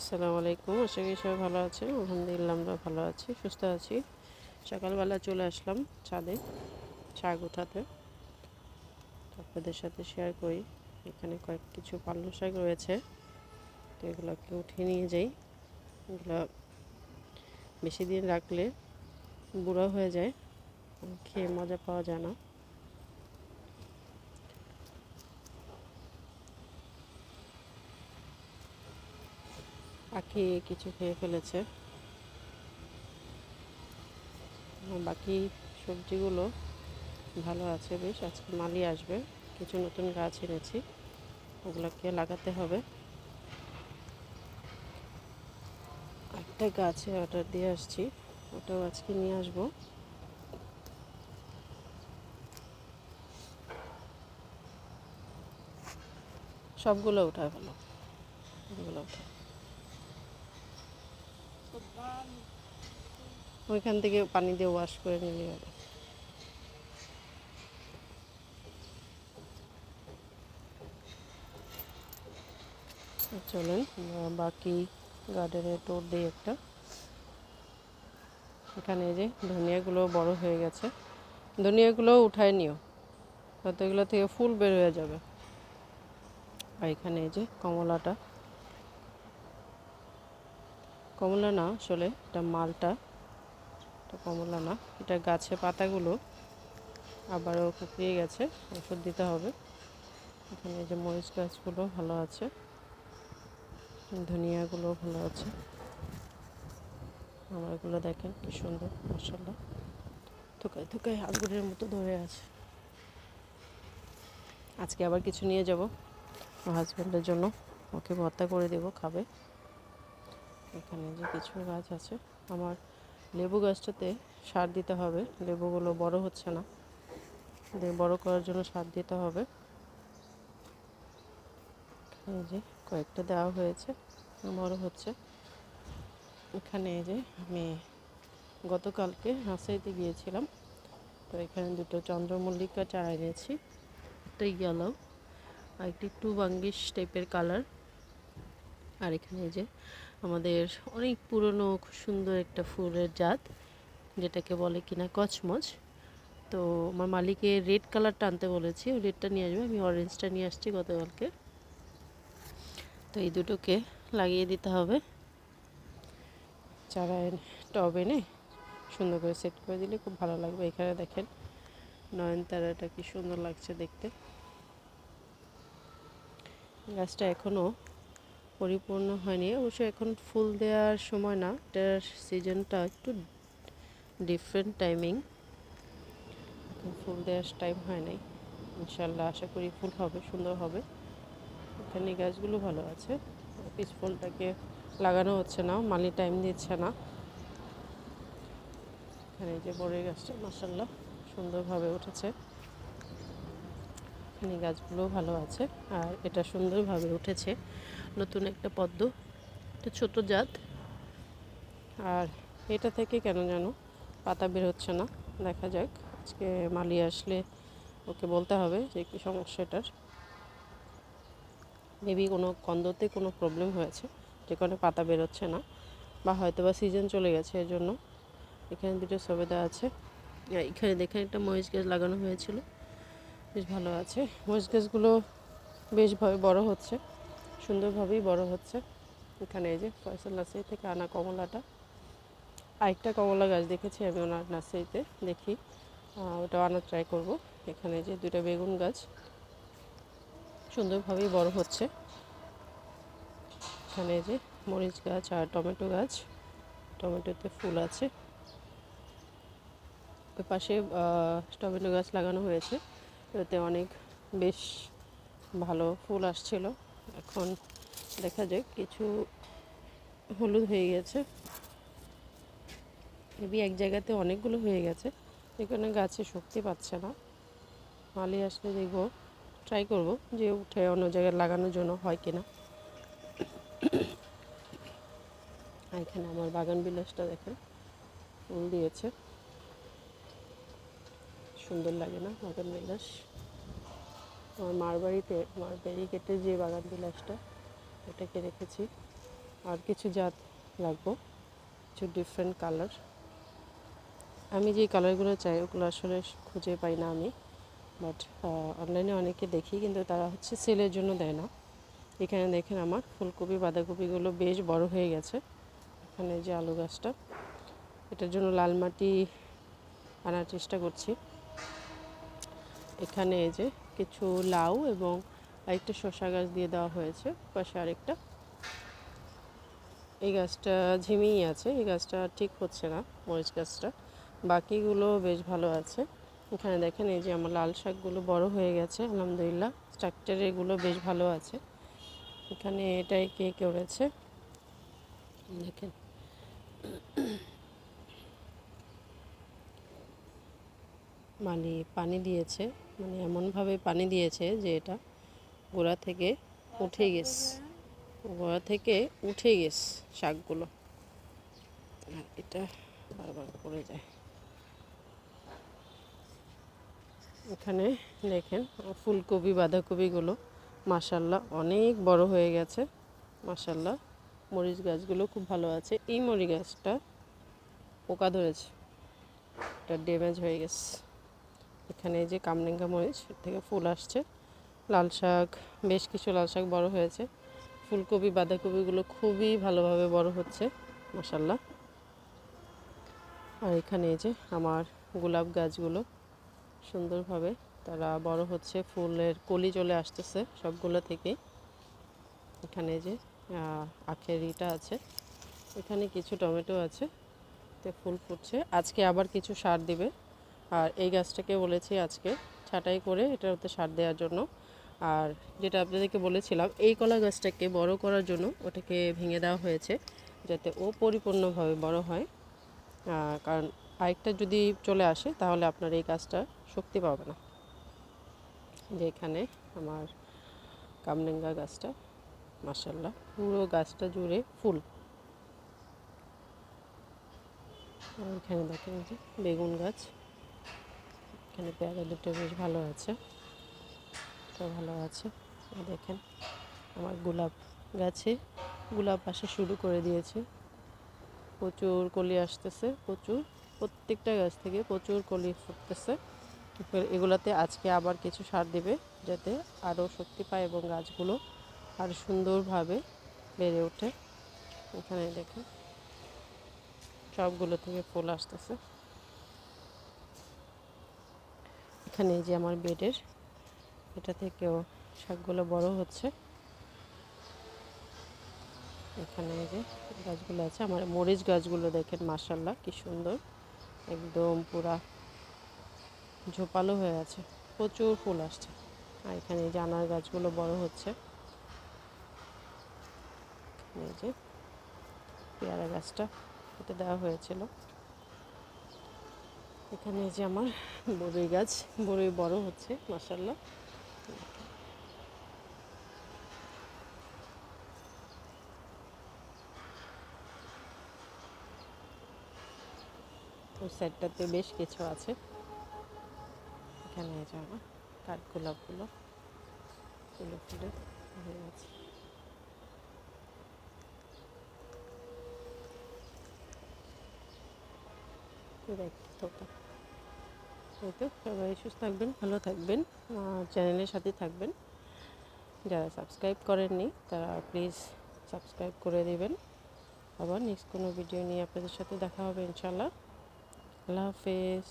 আসসালামু আলাইকুম। আশা করি সবাই ভালো আছেন। আলহামদুলিল্লাহ আমরা ভালো আছি, সুস্থ আছি। সকালবেলা চলে আসলাম ছাদে শাক উঠাতে আপনাদের সাথে শেয়ার করি। এখানে কয়েক কিছু পাল্লু শাক রয়েছে, তো এগুলোকে উঠিয়ে নিয়ে যাই। এগুলো বেশি দিন রাখলে বুড়ো হয়ে যায়, খেয়ে মজা পাওয়া যায় না। পাখি কিছু খেয়ে ফেলেছে। বাকি সবজিগুলো ভালো আছে বেশ, আজকে মালি আসবে। কিছু নতুন গাছ এনেছি, ওগুলোকে লাগাতে হবে। একটা গাছে অর্ডার দিয়ে আসছি, ওটাও আজকে নিয়ে আসব। সবগুলো উঠায় ভালো এগুলো উঠায় ওইখান থেকে পানি দিয়ে ওয়াশ করে নিলে হবে। চলেন বাকি গার্ডেনে টোর দিই একটা। এখানে যে ধনিয়াগুলো বড় হয়ে গেছে। ধনিয়াগুলো উঠায় নিও হয়তো এগুলো থেকে ফুল বের হয়ে যাবে। আর এখানে যে কমলাটা। কমলা না, আসলে এটা মালটা। এটা কমলা না। এটা গাছে পাতাগুলো আবারও শুকিয়ে গেছে, ওষুধ দিতে হবে। এখানে যে মরিচ গাছগুলো ভালো আছে, ধনিয়াগুলো ভালো আছে। আমার এগুলো দেখেন কি সুন্দর মশলা থুকায় থুকায় আঙ্গুরের মতো ধরে আছে। আজকে আবার কিছু নিয়ে যাব হাজব্যান্ডের জন্য। ওকে ভর্তা করে দেবো, খাবে। এখানে যে কিছু গাছ আছে, আমার লেবু গাছটাতে সার দিতে হবে। লেবুগুলো বড় হচ্ছে না। বড় করার জন্য সার দিতে হবে। এই যে কয়েকটা দেওয়া হয়েছে, বড় হচ্ছে। এখানে এই যে আমি গতকালকে নার্সারিতে গিয়েছিলাম, তো এখানে দুটো চন্দ্রমল্লিকা চারা এনেছি। একটা ইয়েলো আর একটি একটু বাঙ্গিশ টাইপের কালার আর এখানে এই যে আমাদের অনেক পুরনো খুব সুন্দর একটা ফুলের জাত, যেটাকে বলে কিনা কচমচ। তো আমার মালিকে রেড কালারটা আনতে বলেছি, ওই রেডটা নিয়ে আসবে, আমি অরেঞ্জটা নিয়ে আসছি গতকালকে। তো এই দুটোকে লাগিয়ে দিতে হবে। চারা টব এনে সুন্দর করে সেট করে দিলে খুব ভালো লাগবে। এখানে দেখেন নয়নতারাটা কি সুন্দর লাগছে দেখতে। গাছটা এখনও পরিপূর্ণ হয়নি। অবশ্য এখন ফুল দেওয়ার সময় না এটার সিজনটা একটু ডিফারেন্ট টাইমিং এখন ফুল দেওয়ার টাইম হয় নাই। ইনশাল্লাহ আশা করি ফুল হবে, সুন্দর হবে। এখানে গাছগুলো ভালো আছে। পিস ফুলটাকে লাগানো হচ্ছে না, মালি টাইম দিচ্ছে না। এখানে যে বড়ই গাছটা মাসাল্লাহ সুন্দরভাবে উঠেছে। এখানে গাছগুলো ভালো আছে, আর এটা সুন্দরভাবে উঠেছে। নতুন একটা পদ্ম। একটা ছোট জাত। আর এটা থেকে কেন যেন পাতা বের হচ্ছে না, দেখা যাক। আজকে মালি আসলে ওকে বলতে হবে যে কী সমস্যাটার মেবি কোনো কন্দতে কোনো প্রবলেম হয়েছে, যে কারণে পাতা বেরোচ্ছে না, বা হয়তো বা সিজন চলে গেছে এর জন্য এখানে দুটো সবেদা আছে। এখানে দেখেন একটা মহিষ গাছ লাগানো হয়েছিল। বেশ ভালো আছে। মহিষ গাছগুলো বেশভাবে বড় হচ্ছে। সুন্দরভাবেই বড় হচ্ছে। এখানে এই যে ফয়সাল নার্সারি থেকে আনা কমলাটা। আরেকটা কমলা গাছ দেখেছি আমি ওনার নার্সারিতে, দেখি। ওটা আনার ট্রাই করব। এখানে যে দুটা বেগুন গাছ সুন্দরভাবেই বড় হচ্ছে। এখানে যে মরিচ গাছ আর টমেটো গাছ, টমেটোতে ফুল আছে। পাশে টমেটো গাছ লাগানো হয়েছে। এতে অনেক বেশ ভালো ফুল আসছিল। এখন দেখা যাক, কিছু হলুদ হয়ে গেছে। এবি এক জায়গাতে অনেকগুলো হয়ে গেছে। এখানে গাছে শক্তি পাচ্ছে না। মালি আসলে দেখব ট্রাই করব যে উঠে অন্য জায়গায় লাগানোর জন্য হয় কিনা। এখানে আমার বাগান বিলাসটা দেখেন, ফুল দিয়েছে। সুন্দর লাগে না বাগান বিলাস। আমার মার বাড়িতে আমার ব্যারিকেটের যে বাগান বিলাসটা, ওটাকে রেখেছি। আর কিছু জাত রাখব কিছু ডিফারেন্ট কালার আমি যে কালারগুলো চাই, ওগুলো আসলে খুঁজে পাই না আমি। বাট অনলাইনে অনেকে দেখি, কিন্তু তারা হচ্ছে সেলের জন্য দেয় না। এখানে দেখেন আমার ফুলকপি, বাঁধাকপিগুলো বেশ বড় হয়ে গেছে। এখানে যে আলু গাছটা, এটার জন্য লাল মাটি আনার চেষ্টা করছি। এখানে এই যে কিছু লাউ এবং আরেকটা শশা গাছ দিয়ে দেওয়া হয়েছে, পাশে আরেকটা। এই গাছটা ঝিমিয়ে আছে, এই গাছটা ঠিক হচ্ছে না, মরিচ গাছটা। বাকিগুলো বেশ ভালো আছে। এখানে দেখেন এই যে আমার লাল শাকগুলো বড় হয়ে গেছে, আলহামদুলিল্লাহ। স্ট্রাকচার এগুলো বেশ ভালো আছে। এখানে এটাই কে করেছে? দেখেন। মানে পানি দিয়েছে। মানে এমনভাবে পানি দিয়েছে যে এটা গোড়া থেকে উঠে গেছে। গোড়া থেকে উঠে গেছে শাকগুলো। আর এটা বারবার পড়ে যায়। এখানে দেখেন ফুলকপি, বাঁধাকপিগুলো মাসাল্লাহ অনেক বড় হয়ে গেছে। মাসাল্লাহ মরিচ গাছগুলো খুব ভালো আছে। এই মরিচ গাছটা পোকা ধরেছে। এটা ড্যামেজ হয়ে গেছে। এখানে যে কামরেঙ্গা মরিচ থেকে ফুল আসছে। লাল শাক, বেশ কিছু লাল শাক বড় হয়েছে। ফুলকপি, বাঁধাকপিগুলো খুবই ভালোভাবে বড় হচ্ছে মশাল্লা আর এখানে এই যে আমার গোলাপ গাছগুলো, সুন্দরভাবে তারা বড় হচ্ছে। ফুলের কলি চলে আসতেছে সবগুলো থেকেই এখানে যে আখের ইটা আছে। এখানে কিছু টমেটো আছে। তে ফুল ফুটছে। আজকে আবার কিছু সার দিবে। আর এই গাছটাকে বলেছি আজকে ছাটাই করে এটার মধ্যে সার দেওয়ার জন্য। আর যেটা আপনাদেরকে বলেছিলাম, এই কলা গাছটাকে বড় করার জন্য ওটাকে ভেঙে দেওয়া হয়েছে যাতে ও পরিপূর্ণভাবে বড় হয়। কারণ আরেকটা যদি চলে আসে তাহলে আপনার এই গাছটা শক্তি পাবে না। যে এখানে আমার কামরেঙ্গা গাছটা মাসাল্লাহ পুরো গাছটা জুড়ে ফুল। এখানে দেখেন যে বেগুন গাছ। এখানে পেয়ারা দুটো বেশ ভালো আছে। তো ভালো আছে। দেখেন, আমার গোলাপ গাছে গোলাপ আসা শুরু করে দিয়েছে। প্রচুর কলি আসতেছে, প্রচুর। প্রত্যেকটা গাছ থেকে প্রচুর কলি ফুটতেছে। এগুলাতে আজকে আবার কিছু সার দেবে, যাতে আরও শক্তি পায় এবং গাছগুলো আরও সুন্দরভাবে বেড়ে ওঠে। এখানে দেখেন, সবগুলো থেকে ফুল আসতেছে। এখানে যে আমার বেডের, এটা থেকেও শাকগুলো বড় হচ্ছে। এখানে যে গাছগুলো আছে, আমার মরিচ গাছগুলো দেখেন মাসাল্লাহ কি সুন্দর। একদম পুরা ঝোপালো হয়ে আছে, প্রচুর ফুল আসছে। আর এখানে এই যে আনার গাছগুলো বড় হচ্ছে। এই যে পেয়ারা গাছটা, এটা দেওয়া হয়েছিল। এখানে যে আমার বড়ই গাছ বড়ই বড় হচ্ছে মাসাল্লাহ ওই সাইডটাতে বেশ কিছু আছে। এখানে যে আমার কাঠগোলাপগুলো, ফুলে ফুলে হয়ে এই তো সবাই সুস্থ থাকবেন, ভালো থাকবেন চ্যানেলের সাথে থাকবেন। যারা সাবস্ক্রাইব করেননি, তারা প্লিজ সাবস্ক্রাইব করে দেবেন। আবার নেক্সট কোনো ভিডিও নিয়ে আপনাদের সাথে দেখা হবে ইনশাল্লাহ আল্লাহ হাফেজ।